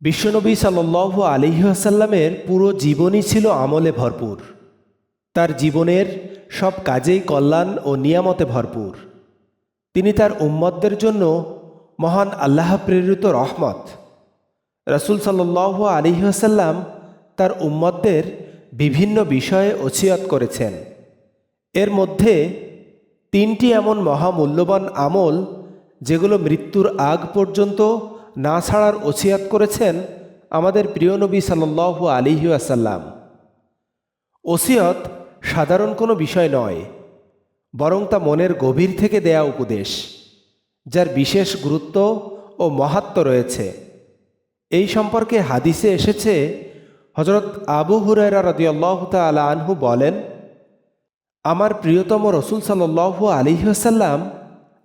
বিশ্বনবী সাল্লাহ আলিহাসাল্লামের পুরো জীবনই ছিল আমলে ভরপুর। তার জীবনের সব কাজেই কল্যাণ ও নিয়ামতে ভরপুর। তিনি তার উম্মতদের জন্য মহান আল্লাহ প্রেরিত রহমত। রসুল সাল্লাহ আলিহাসাল্লাম তার উম্মতদের বিভিন্ন বিষয়ে ওসিয়ত করেছেন। এর মধ্যে তিনটি এমন মহামূল্যবান আমল যেগুলো মৃত্যুর আগ পর্যন্ত না ছাড়ার ওসিয়াত করেছেন আমাদের প্রিয় নবী সাল্লু আলিহি আসাল্লাম ওসিয়ত সাধারণ কোনো বিষয় নয়, বরং তা মনের গভীর থেকে দেয়া উপদেশ, যার বিশেষ গুরুত্ব ও মহাত্ম রয়েছে। এই সম্পর্কে হাদিসে এসেছে হজরত আবু হুরায়রা রদিয়াল্লাহ তালা আনহু বলেন, আমার প্রিয়তম রসুল সাল্লু আলিহাসাল্লাম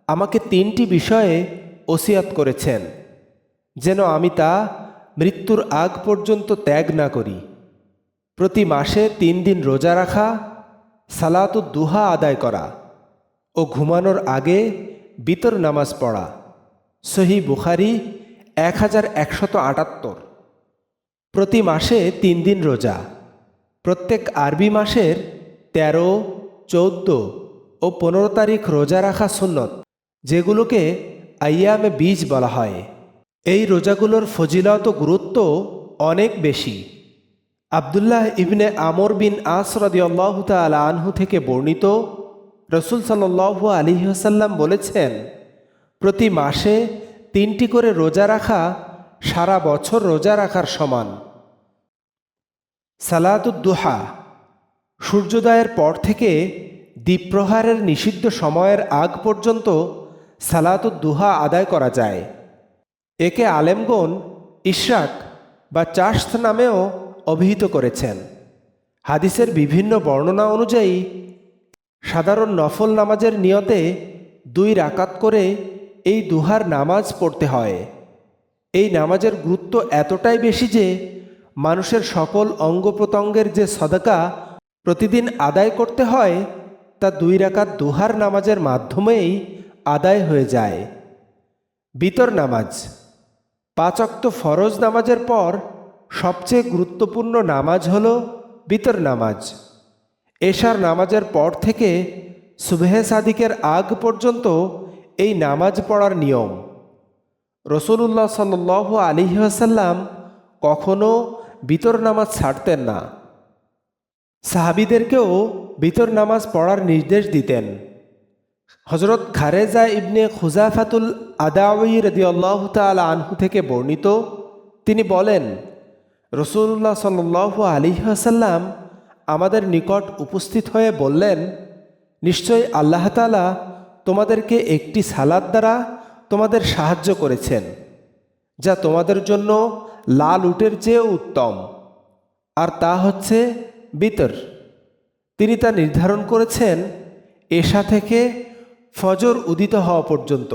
আমাকে তিনটি বিষয়ে ওসিয়াত করেছেন। যেন আমি তা মৃত্যুর আগ পর্যন্ত ত্যাগ না করি। প্রতি মাসে তিন দিন রোজা রাখা, সালাতু দুহা আদায় করা ও ঘুমানোর আগে বিতর নামাজ পড়া। সহি বুখারি এক হাজার একশত আটাত্তর। প্রতি মাসে তিন দিন রোজা। প্রত্যেক আরবি মাসের তেরো, চৌদ্দ ও পনেরো তারিখ রোজা রাখা সুন্নত, যেগুলোকে আইয়ামে বীজ বলা হয়। এই রোজাগুলোর ফজিলত গুরুত্ব অনেক বেশি। আবদুল্লাহ ইবনে আমর বিন আস রদিয়াল্লাহ তালা আনহু থেকে বর্ণিত রসুল সাল্লু আলিহাসাল্লাম বলেছেন, প্রতি মাসে তিনটি করে রোজা রাখা সারা বছর রোজা রাখার সমান। সালাতুদ্দোহা, সূর্যোদয়ের পর থেকে দ্বীপ্রহারের নিষিদ্ধ সময়ের আগ পর্যন্ত সালাতুদ্দোহা আদায় করা যায়। একে আলেমগণ ইশরাক বা চাষত নামেও অভিহিত করেছেন। হাদিসের বিভিন্ন বর্ণনা অনুযায়ী, সাধারণ নফল নামাজের নিয়তে দুই রাকাত করে এই দুহার নামাজ পড়তে হয়। এই নামাজের গুরুত্ব এতটাই বেশি যে, মানুষের সকল অঙ্গ প্রত্যঙ্গের যে সদকা প্রতিদিন আদায় করতে হয়, তা দুই রাকাত দুহার নামাজের মাধ্যমেই আদায় হয়ে যায়। বিতর নামাজ পাঁচক্ত ফরজ নামাজের পর সবচেয়ে গুরুত্বপূর্ণ নামাজ হল বিতর নামাজ। এশার নামাজের পর থেকে সুবেহে সাদিকের আগ পর্যন্ত এই নামাজ পড়ার নিয়ম। রসুল্লাহ সাল আলিহাসাল্লাম কখনও বিতর নামাজ ছাড়তেন না। সাহাবিদেরকেও বিতর নামাজ পড়ার নির্দেশ দিতেন। হজরত খারেজা ইবনে খুজাফাতুল আদাউই আল্লাহ তাল আনহু থেকে বর্ণিত, তিনি বলেন রসুল্লাহ সাল্লু আলিহাসাল্লাম আমাদের নিকট উপস্থিত হয়ে বললেন, নিশ্চয় আল্লাহ তালা তোমাদেরকে একটি সালাদ দ্বারা তোমাদের সাহায্য করেছেন, যা তোমাদের জন্য লাল উটের চেয়েও উত্তম, আর তা হচ্ছে বিতর। তিনি তা নির্ধারণ করেছেন এশা থেকে ফজর উদিত হওয়া পর্যন্ত।